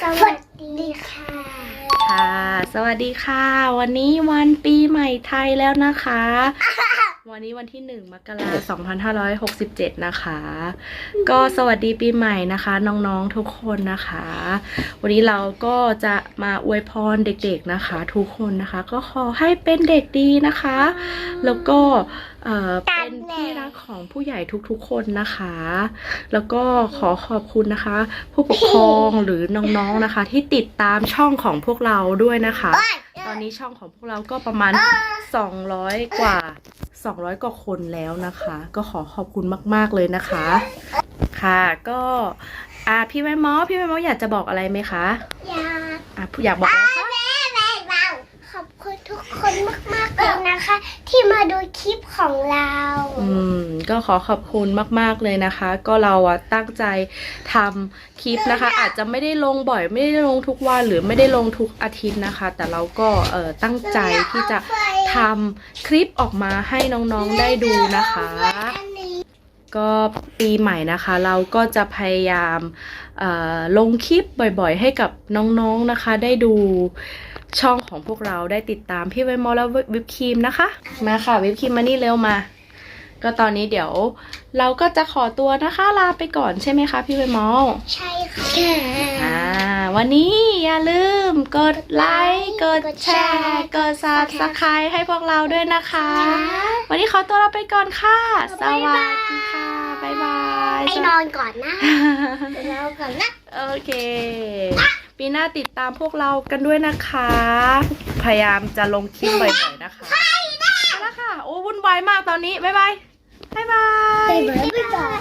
สวัสดีค่ะ ค่ะ สวัสดีค่ะ วันนี้วันปีใหม่ไทยแล้วนะคะ วันนี้วันที่1มกราคม2567 นะคะ ก็สวัสดีปีใหม่นะคะ น้องๆทุกคนนะคะ วันนี้เราก็จะมาอวยพรเด็กๆนะคะ ทุกคนนะคะ ก็ขอให้เป็นเด็กดีนะคะ แล้วก็เออเป็นที่รักของผู้ใหญ่ทุกๆคนนะคะ แล้วก็ขอขอบคุณนะคะ ผู้ปกครองหรือน้องๆนะคะ ที่ติดตามช่องของพวกเราด้วยนะคะ ตอนนี้ช่องของพวกเราก็ประมาณ 200 กว่า 200 กว่าคนแล้วนะคะ ก็ขอขอบคุณมาก ๆ เลยนะคะ ค่ะก็อ่าพี่แม่หมอพี่แม่หมออยากจะบอกอะไรไหมคะ อยากอะอยากบอกอะไรคะ แม่แม่เราขอบคุณ ทุกคนมากๆเลยนะคะ ที่มาดูคลิปของเรา อืม ก็ขอขอบคุณมากๆเลยนะคะ ก็เราอะตั้งใจทำคลิปนะคะ อาจจะไม่ได้ลงบ่อย ไม่ได้ลงทุกวันหรือไม่ได้ลงทุกอาทิตย์นะคะ แต่เราก็เอ่อตั้งใจที่จะทำคลิปออกมาให้น้องๆได้ดูนะคะ ก็ปีใหม่นะคะ เราก็จะพยายามเอ่อลงคลิปบ่อยๆ ให้กับน้องๆนะคะ ได้ดู ช่องของพวกเราได้ติดตามพี่ไวมอลและวิปครีมนะคะ มาค่ะวิปครีมมานี่เร็วมา ก็ตอนนี้เดี๋ยวเราก็จะขอตัวนะคะลาไปก่อนใช่ไหมคะพี่ไวมอลใช่ค่ะอ่าวันนี้อย่าลืมกดไลค์กดแชร์กด subscribe ให้พวกเราด้วยนะคะ วันนี้ขอตัวเราไปก่อนค่ะ สวัสดีค่ะบ๊ายบายไปนอนก่อนนะไปนอนก่อนนะโอเค ปีหน้าติดตามพวกเรากันด้วยนะคะ พยายามจะลงคลิปบ่อยๆนะคะไปแล้วค่ะ โอ้วุ่นวายมากตอนนี้ บ๊ายบาย บ๊ายบายไปนอนก่อน